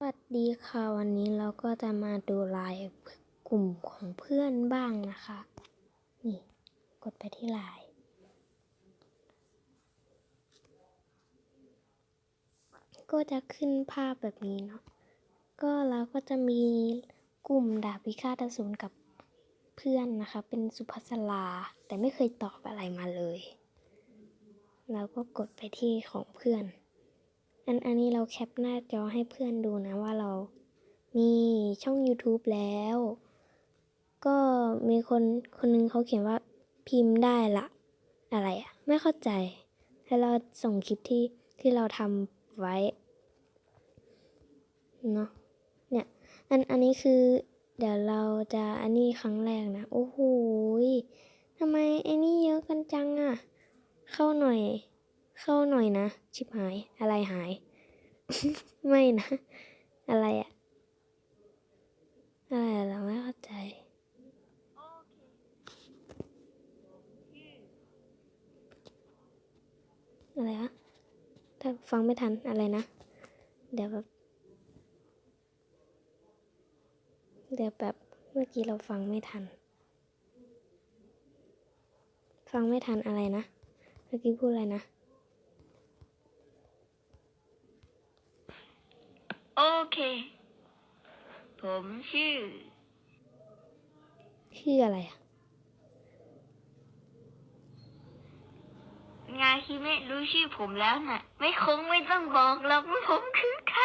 สวัสดีค่ะ วันนี้เราก็จะมาดูไลน์กลุ่มของเพื่อนบ้างนะคะ นี่กดไปที่ไลน์ก็จะขึ้นภาพแบบนี้เนาะก็เราก็จะมีกลุ่มดาบพิฆาตอสูรกับเพื่อนนะคะ เป็นสุภาษลา แต่ไม่เคยตอบอะไรมาเลย เราก็กดไปที่ของเพื่อน อันอันนี้เราแคปหน้าจอให้เพื่อนดูนะว่าเรามีช่อง YouTube แล้ว ก็มีคนคนหนึงเขาเขียนว่าพิมพ์ได้ละ อะไรอะไม่เข้าใจแล้เราส่งคลิปที่ที่เราทำไว้เนาะเนี่ยอันอันนี้คือ เดี๋ยวเราจะอันนี้ครั้งแรกนะ โอ้โหทำไมไอ้นี่เยอะกันจังอะเข้าหน่อย เข้าหน่อยนะ ชิบหายอะไรหาย ไม่นะ อะไรอะอะไรเราไม่เข้าใจ อะไรวะถ้าฟังไม่ทันอะไรนะ เดี๋ยวแบบเดี๋ยวแบบเมื่อกี้เราฟังไม่ทัน ฟังไม่ทันอะไรนะ เมื่อกี้พูดอะไรนะ โอเค ผมชื่อ ชื่ออะไรอะงาคิเมะรู้ชื่อผมแล้วน่ะ ไม่คงไม่ต้องบอกหรอกว่าผมคือใคร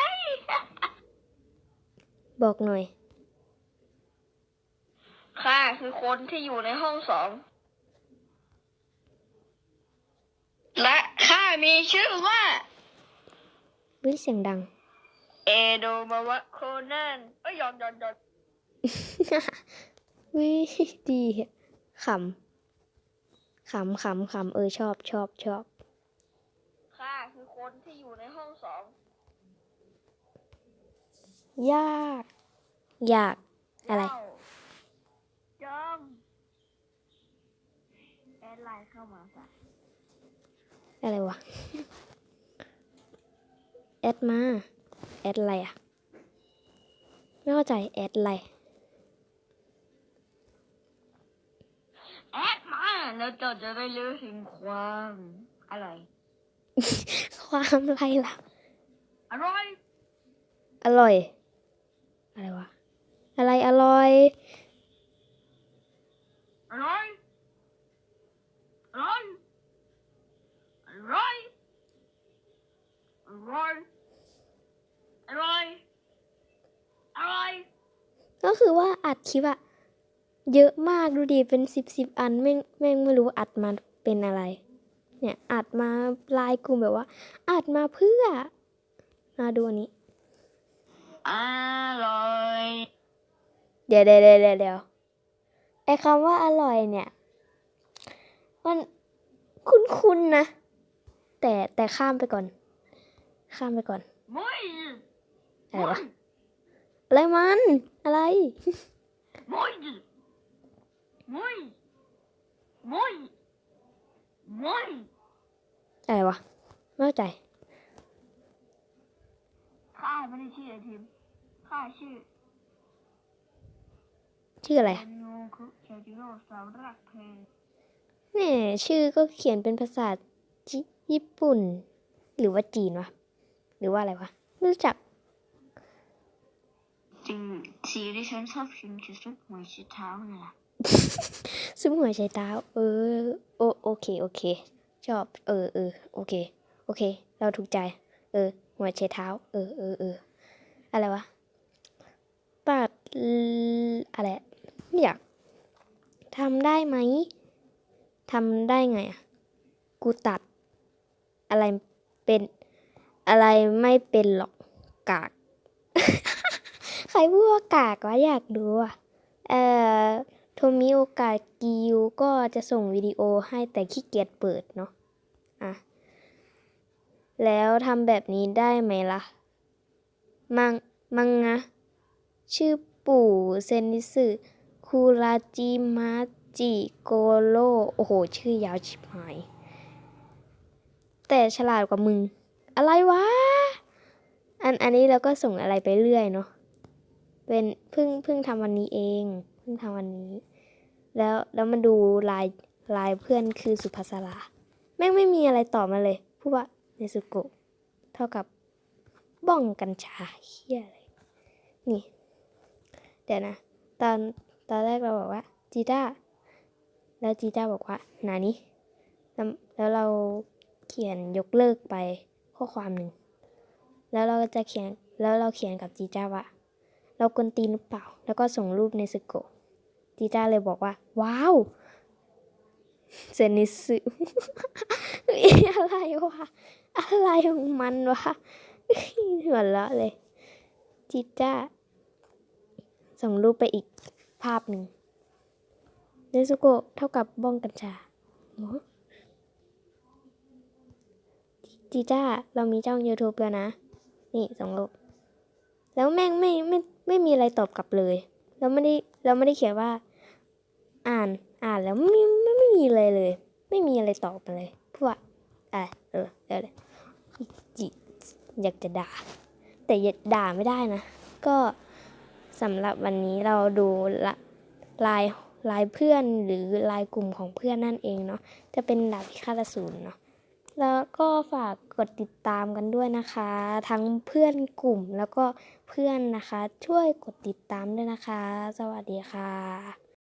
บอกหน่อยข้าคือคนที่อยู่ในห้องสอง และข้ามีชื่อว่า วิเสียงดัง เอโดมาวะโคนันเอ้ยยอนยอนยอนวิดีอะขำขำขำขำเออชอบชอบชอบข้าคือคนที่อยู่ในห้องสอง ยากอยาก อะไรเจ้าจอมแอดไลน์เข้ามาซะอะไรวะ แอดมา แอดอะไรอะไม่เข้าใจแอดอะไรแอดมาแล้วเจ้าจะได้รู้ถึงความอะไรความอะไรล่ะ อร่อย อร่อย อะไรวะ อะไรอร่อย อร่อย อร่อย อร่อย อร่อย อร่อย อร่อย ก็ คือว่าอัดคลิปอะเยอะมากดูดิเป็นสิบสิบอันแม่งแม่งไม่รู้อัดมาเป็นอะไร เนี่ยอัดมาไลายกลุ่มแบบว่า อัดมาเพื่อมาดูอันนี้อร่อยเดี๋ยวเดี๋ยวเดี๋ยวเดี๋ยวเดี๋ยวไอคำว่าอร่อยเนี่ย มันคุ้นๆนะ แต่แต่ข้ามไปก่อน ข้ามไปก่อนมุ้ยอะไรวะ อะไรมัน อะไรมุ้ยมุ้ยมุ้ยมุ้ยอะไรวะ ไม่เข้าใจ ข้าไม่ได้ชื่อไอทีม ข้าชื่อ ชื่ออะไรเอนูคุเคจิโร่สาวรักเพลงเนี่ยชื่อก็เขียนเป็นภาษาจิญี่ปุ่น หรือว่าจีนวะ หรือว่าอะไรวะ ไม่รู้จัก จริงสีที่ฉันชอบกินคือซุปหอยชีเท้านี่แหละซุ้มหัวใช้เท้า เออ โอโอเค โอเค ชอบ เออเออโอเค โอเค เราถูกใจ เออหัวใช้เท้า เออเออเอออะไรวะปัดอะไรไม่อยากทำได้ไหมทำได้ไงอะ กูตัด อะไรเป็น อะไรไม่เป็นหรอกกาก ใครพูดว่ากากวะอยากดูอะเอ่อโทมิโอกากิวก็จะส่งวิดีโอให้แต่ขี้เกียจเปิดเนาะอะแล้วทำแบบนี้ได้ไหมล่ะ มัง มังงะ ชื่อปู่เซนิสึคูราจิมาจิโกโรโอ้โห ชื่อยาวชิบหาย แต่ฉลาดกว่ามึง อะไรวะ อัน อันนี้เราก็ส่งอะไรไปเรื่อยเนาะ เป็นเพิ่งเพิ่งทำวันนี้เองเพิ่งทำวันนี้ แล้วแล้วมาดูลายลายเพื่อนคือสุภาษาราแม่งไม่มีอะไรต่อมาเลยพูดว่าเนซุโกะเท่ากับบ้องกัญชาเฮียอะไรนี่ เดี๋ยวนะ ตอนตอนแรกเราบอกว่าจีต้าแล้วจีต้าบอกว่านานี้แล้วแล้วเราเขียนยกเลิกไปข้อความหนึ่งแล้วเราก็จะเขียนแล้วเราเขียนกับจีจ้าว่า เรากวนตีนหรือเปล่า แล้วก็ส่งรูปในสโกะจีจ้าเลยบอกว่า ว้าวเซนิสึอะไรวะ อะไรของมันวะหัวเราะเลยจีจ้า ส่งรูปไปอีกภาพหนึ่งเนซุโกะเท่ากับบ้องกัญชาจีจ้า เรามีช่อง YouTube แล้วนะ นี่ส่งรูป แล้วแม่งไม่ไม่ ไม่มีอะไรตอบกลับเลย เราไม่ได้เราไม่ได้เขียนว่า อ่านอ่านแล้วไม่ไม่ไม่มีอะไรเลย ไม่มีอะไรตอบมาเลยพูดว่าอะเออเออจิอยากจะด่า แต่อย่าด่าไม่ได้นะ ก็สำหรับวันนี้เราดูละลายลายเพื่อนหรือลายกลุ่มของเพื่อนนั่นเองเนาะจะเป็นดาบพิฆาตอสูรเนาะ แล้วก็ฝากกดติดตามกันด้วยนะคะ ทั้งเพื่อนกลุ่มแล้วก็เพื่อนนะคะ ช่วยกดติดตามด้วยนะคะ สวัสดีค่ะ